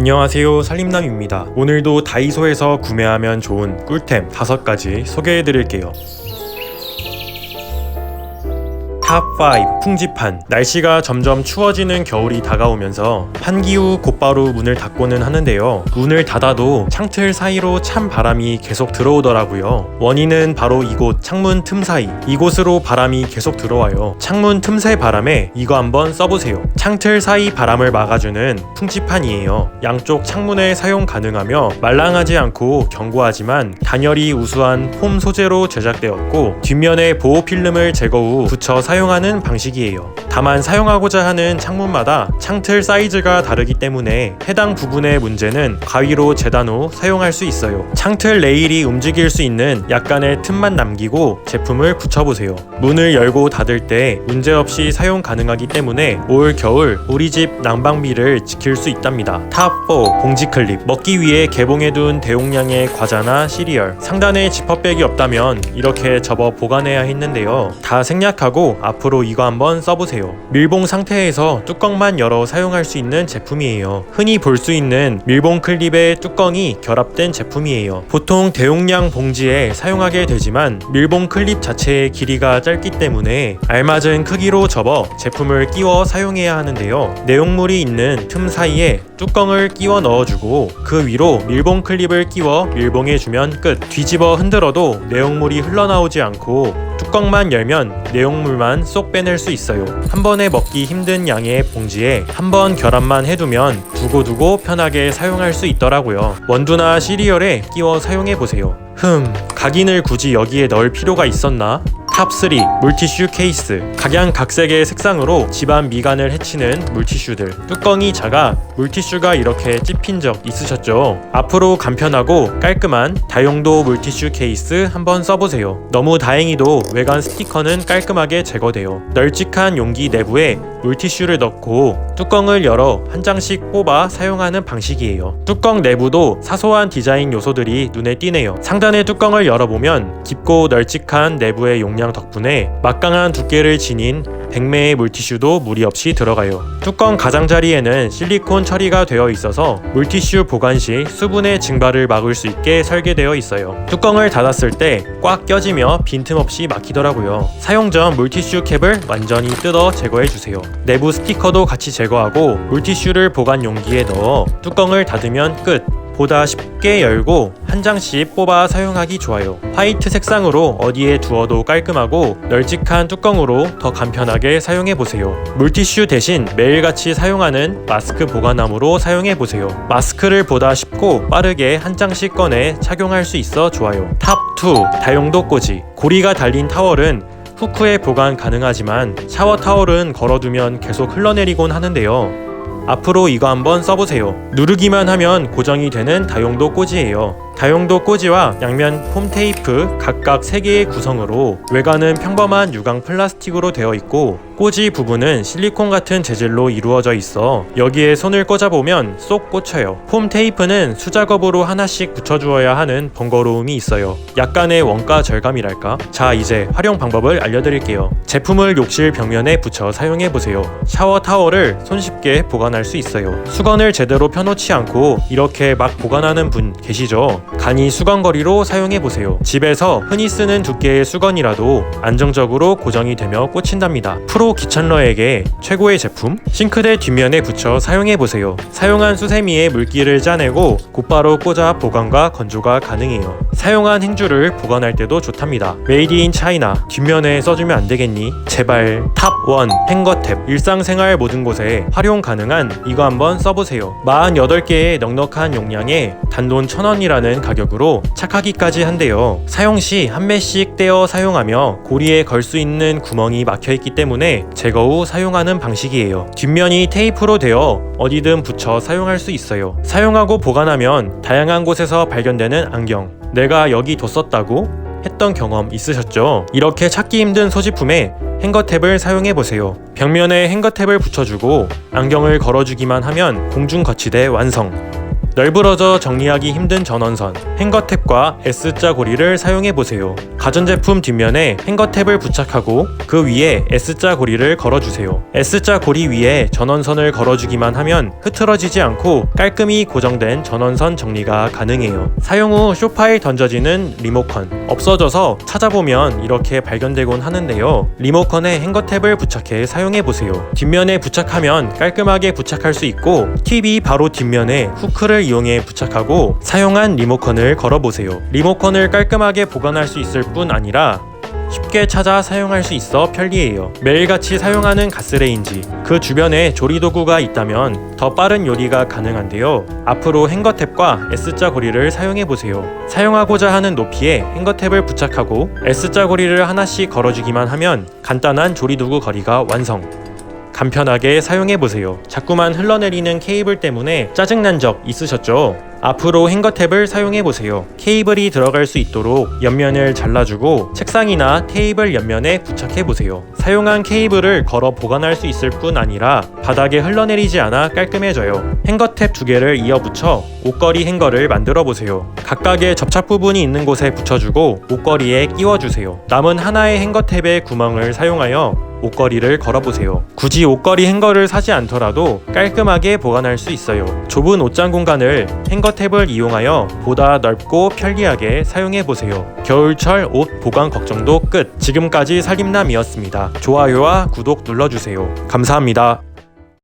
안녕하세요. 살림남입니다. 오늘도 다이소에서 구매하면 좋은 꿀템 5가지 소개해드릴게요 탑5 풍지판 날씨가 점점 추워지는 겨울이 다가오면서 환기 후 곧바로 문을 닫고는 하는데요. 문을 닫아도 창틀 사이로 찬 바람이 계속 들어오더라고요. 원인은 바로 이곳 창문 틈 사이. 이곳으로 바람이 계속 들어와요. 창문 틈새 바람에 이거 한번 써보세요. 창틀 사이 바람을 막아주는 풍지판이에요. 양쪽 창문에 사용 가능하며 말랑하지 않고 견고하지만 단열이 우수한 폼 소재로 제작되었고 뒷면에 보호 필름을 제거 후 붙여 사용 하는 방식이에요. 다만 사용하고자 하는 창문마다 창틀 사이즈가 다르기 때문에 해당 부분의 문제는 가위로 재단 후 사용할 수 있어요. 창틀 레일이 움직일 수 있는 약간의 틈만 남기고 제품을 붙여보세요. 문을 열고 닫을 때 문제없이 사용 가능하기 때문에 올 겨울 우리 집 난방비를 지킬 수 있답니다. 탑4 봉지 클립 먹기 위해 개봉해둔 대용량의 과자나 시리얼 상단에 지퍼백이 없다면 이렇게 접어 보관해야 했는데요. 다 생략하고 앞으로 이거 한번 써보세요. 밀봉 상태에서 뚜껑만 열어 사용할 수 있는 제품이에요. 흔히 볼 수 있는 밀봉 클립의 뚜껑이 결합된 제품이에요. 보통 대용량 봉지에 사용하게 되지만 밀봉 클립 자체의 길이가 짧기 때문에 알맞은 크기로 접어 제품을 끼워 사용해야 하는데요. 내용물이 있는 틈 사이에 뚜껑을 끼워 넣어주고 그 위로 밀봉 클립을 끼워 밀봉해주면 끝. 뒤집어 흔들어도 내용물이 흘러나오지 않고 뚜껑만 열면 내용물만 쏙 빼낼 수 있어요. 한 번에 먹기 힘든 양의 봉지에 한 번 결합만 해두면 두고두고 편하게 사용할 수 있더라고요. 원두나 시리얼에 끼워 사용해 보세요. 흠, 각인을 굳이 여기에 넣을 필요가 있었나? 탑3 물티슈 케이스. 각양각색의 색상으로 집안 미간을 해치는 물티슈들. 뚜껑이 작아 물티슈가 이렇게 찝힌 적 있으셨죠? 앞으로 간편하고 깔끔한 다용도 물티슈 케이스 한번 써보세요. 너무 다행히도 외관 스티커는 깔끔하게 제거돼요. 널찍한 용기 내부에 물티슈를 넣고 뚜껑을 열어 한 장씩 뽑아 사용하는 방식이에요. 뚜껑 내부도 사소한 디자인 요소들이 눈에 띄네요. 상단의 뚜껑을 열어보면 깊고 널찍한 내부의 용량 덕분에 막강한 두께를 지닌 100매의 물티슈도 무리 없이 들어가요. 뚜껑 가장자리에는 실리콘 처리가 되어 있어서 물티슈 보관 시 수분의 증발을 막을 수 있게 설계되어 있어요. 뚜껑을 닫았을 때 꽉 껴지며 빈틈없이 막히더라고요. 사용 전 물티슈 캡을 완전히 뜯어 제거해 주세요. 내부 스티커도 같이 제거하고 물티슈를 보관 용기에 넣어 뚜껑을 닫으면 끝. 보다 쉽게 열고 한 장씩 뽑아 사용하기 좋아요. 화이트 색상으로 어디에 두어도 깔끔하고 널찍한 뚜껑으로 더 간편하게 사용해 보세요. 물티슈 대신 매일같이 사용하는 마스크 보관함으로 사용해 보세요. 마스크를 보다 쉽고 빠르게 한 장씩 꺼내 착용할 수 있어 좋아요. 탑2 다용도 꽂이 고리가 달린 타월은 후크에 보관 가능하지만 샤워 타월은 걸어두면 계속 흘러내리곤 하는데요. 앞으로 이거 한번 써보세요. 누르기만 하면 고정이 되는 다용도 꽂이에요. 다용도 꽂이와 양면 폼 테이프 각각 3개의 구성으로 외관은 평범한 유광 플라스틱으로 되어 있고 꽂이 부분은 실리콘 같은 재질로 이루어져 있어 여기에 손을 꽂아보면 쏙 꽂혀요. 폼 테이프는 수작업으로 하나씩 붙여주어야 하는 번거로움이 있어요. 약간의 원가 절감이랄까? 자 이제 활용 방법을 알려드릴게요. 제품을 욕실 벽면에 붙여 사용해보세요. 샤워 타월을 손쉽게 보관할 수 있어요. 수건을 제대로 펴놓지 않고 이렇게 막 보관하는 분 계시죠? 간이 수건거리로 사용해보세요. 집에서 흔히 쓰는 두께의 수건이라도 안정적으로 고정이 되며 꽂힌답니다. 프로 귀천러에게 최고의 제품? 싱크대 뒷면에 붙여 사용해보세요. 사용한 수세미에 물기를 짜내고 곧바로 꽂아 보관과 건조가 가능해요. 사용한 행주를 보관할 때도 좋답니다. 메이드 인 차이나 뒷면에 써주면 안 되겠니? 제발 탑1 행거탭 일상생활 모든 곳에 활용 가능한 이거 한번 써보세요. 48개의 넉넉한 용량에 단돈 1000원이라는 가격으로 착하기까지 한데요. 사용 시 한 매씩 떼어 사용하며 고리에 걸 수 있는 구멍이 막혀 있기 때문에 제거 후 사용하는 방식이에요. 뒷면이 테이프로 되어 어디든 붙여 사용할 수 있어요. 사용하고 보관하면 다양한 곳에서 발견되는 안경. 내가 여기 뒀었다고? 했던 경험 있으셨죠? 이렇게 찾기 힘든 소지품에 행거탭을 사용해 보세요. 벽면에 행거탭을 붙여주고 안경을 걸어주기만 하면 공중 거치대 완성. 널브러져 정리하기 힘든 전원선, 행거탭과 S자 고리를 사용해 보세요. 가전제품 뒷면에 행거탭을 부착하고 그 위에 S자 고리를 걸어주세요. S자 고리 위에 전원선을 걸어주기만 하면 흐트러지지 않고 깔끔히 고정된 전원선 정리가 가능해요. 사용 후 쇼파에 던져지는 리모컨 없어져서 찾아보면 이렇게 발견되곤 하는데요. 리모컨에 행거탭을 부착해 사용해 보세요. 뒷면에 부착하면 깔끔하게 부착할 수 있고 TV 바로 뒷면에 후크를 이용해 부착하고 사용한 리모컨을 걸어보세요. 리모컨을 깔끔하게 보관할 수 있을 뿐 아니라 쉽게 찾아 사용할 수 있어 편리해요. 매일같이 사용하는 가스레인지, 그 주변에 조리도구가 있다면 더 빠른 요리가 가능한데요. 앞으로 행거탭과 S자 고리를 사용해 보세요. 사용하고자 하는 높이에 행거탭을 부착하고 S자 고리를 하나씩 걸어주기만 하면 간단한 조리도구 거리가 완성. 간편하게 사용해 보세요. 자꾸만 흘러내리는 케이블 때문에 짜증난 적 있으셨죠? 앞으로 행거탭을 사용해 보세요. 케이블이 들어갈 수 있도록 옆면을 잘라주고 책상이나 테이블 옆면에 부착해 보세요. 사용한 케이블을 걸어 보관할 수 있을 뿐 아니라 바닥에 흘러내리지 않아 깔끔해져요. 행거탭 두 개를 이어 붙여 옷걸이 행거를 만들어 보세요. 각각의 접착 부분이 있는 곳에 붙여주고 옷걸이에 끼워 주세요. 남은 하나의 행거탭의 구멍을 사용하여 옷걸이를 걸어보세요. 굳이 옷걸이 행거를 사지 않더라도 깔끔하게 보관할 수 있어요. 좁은 옷장 공간을 행거 탭을 이용하여 보다 넓고 편리하게 사용해 보세요. 겨울철 옷 보관 걱정도 끝. 지금까지 살림남이었습니다. 좋아요와 구독 눌러주세요. 감사합니다.